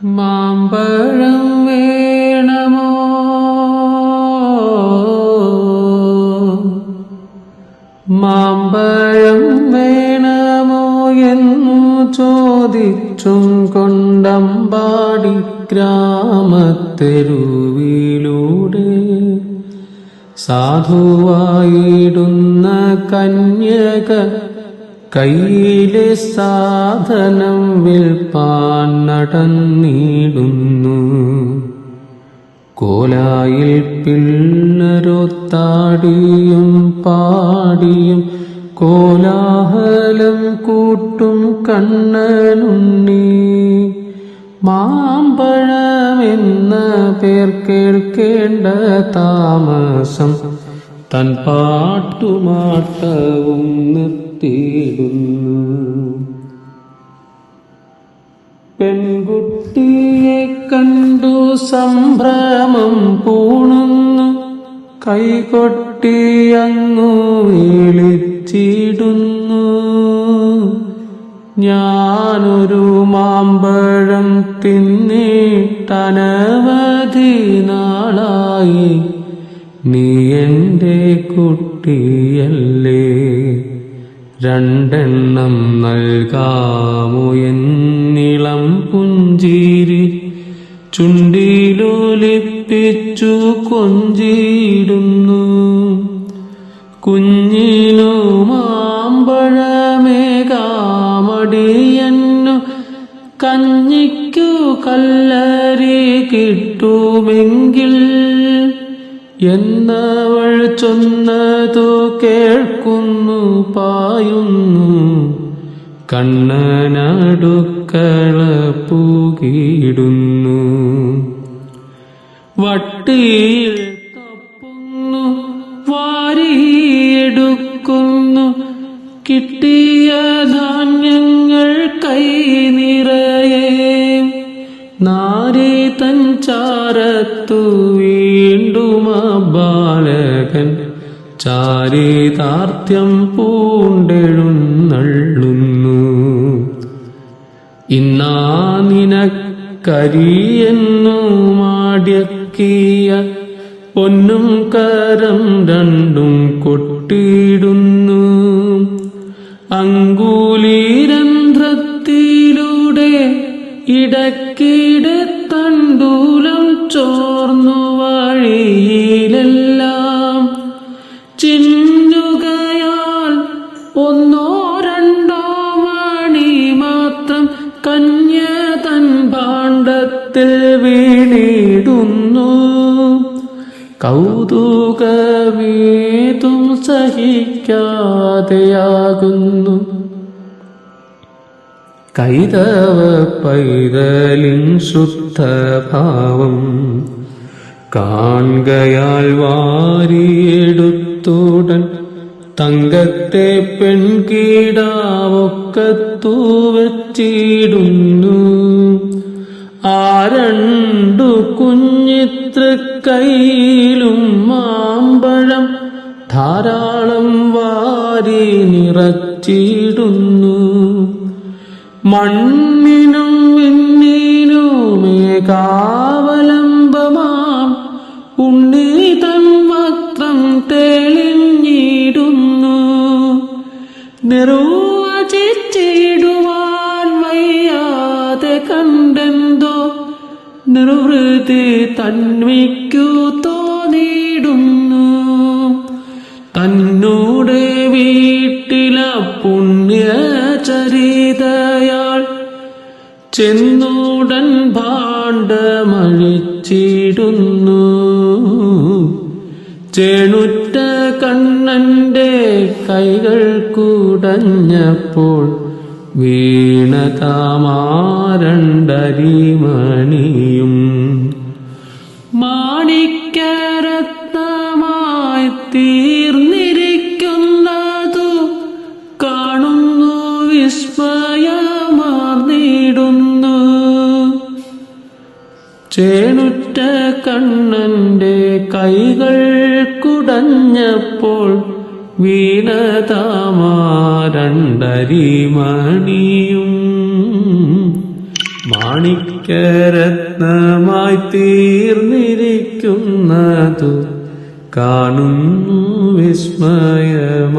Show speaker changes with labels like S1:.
S1: മാമ്പഴം വേണമോ? മാമ്പഴം വേണമോ എന്നു ചോദിച്ചും കൊണ്ടമ്പാടി ഗ്രാമത്തെരുവിലൂടെ സാധുവായിടുന്ന കന്യക കയ്യിലെ സാധനം വിൽപ്പാൻ നടന്നിടുന്നു കോലായിൽ പിള്ളരൊത്താടിയും പാടിയും കോലാഹലം കൂട്ടും കണ്ണനുണ്ണി. മാമ്പഴമെന്ന പേർ കേൾക്കേണ്ട താമസം തൻ പാട്ടുമാട്ടവും നിർത്തിയിടുന്നു പെൺകുട്ടിയെ കണ്ടു സംഭ്രമം പൂണുന്നു. കൈകൊട്ടി അങ്ങു വിളിച്ചിടുന്നു ഞാനൊരു മാമ്പഴം തിന്നിട്ടനവധി നാളായി. നീ എന്റെ കുട്ടിയല്ലേ. രണ്ടെണ്ണം നൽകാമോ എന്നിളം പുഞ്ചിരി. ചുണ്ടിലൊലിപ്പിച്ചു കൊഞ്ചിടുന്നു കുഞ്ഞിനു മാമ്പഴമേകാമടിയന്നു കഞ്ഞിക്കു കല്ലരി കിട്ടുമെങ്കിൽ എന്നവൾ ചൊന്നതു കേൾക്കുന്നു പായുന്നു. കണ്ണനടുക്കള പൂകിടുന്നു വട്ടിയിൽ തപ്പുന്നു വാരിയെടുക്കുന്നു. കിട്ടിയ ധാന്യങ്ങൾ കൈ നിറയെ നാരി ചാരത്തു വീണ്ടും ആ ബാലകൻ ചാരിതാർത്ഥ്യം പൂണ്ടെഴുന്നള്ളുന്നു. ഇന്നാ നിനക്കരിയെന്നു മാടിയക്കിയ പൊന്നും കരം രണ്ടും കൊട്ടിയിടുന്നു. അങ്കൂലീരന്ധ്രത്തിലൂടെ ഇടക്കിടെ മാത്രം പാണ്ഡത്തിൽ വീണിടുന്നു. കൗതുകമേതും സഹിക്കാതെയാകുന്നു. കൈതവ പൈതലിൻ ശുദ്ധഭാവം കാൺകയാൽ വാരിയെടുത്തുടൻ തങ്കത്തെ പെൺകീടാവൊക്കത്തു വച്ചിടുന്നു ആ രണ്ടു കുഞ്ഞിത്രക്കൈയിലും മാമ്പഴം ധാരാളം വാരി നിറച്ചിടുന്നു. മണ്ണിനും വിണ്ണിനുമേകാവലംബമാം നിർവൃതി തന്മിക്കു തോന്നിയിടുന്നു. തന്നോട് വീട്ടില പുണ്യ ചരിതയാൾ ചെന്നുടൻ ഭാണ്ഡമഴിച്ചിടുന്നു. ചേണുറ്റ കണ്ണന്റെ കൈകൾ കുടഞ്ഞപ്പോൾ വീണതാമാരണ്ടരിമണിയും ചേണുറ്റ കണ്ണന്റെ കൈകൾ കുടഞ്ഞപ്പോൾ വീണതാമാരണ്ടരിമണിയും മാണിക്യ മാണിക്യരത്നമായി തീർന്നിരിക്കുന്നതു കാണുന്നു വിസ്മയമുള്ളോരേ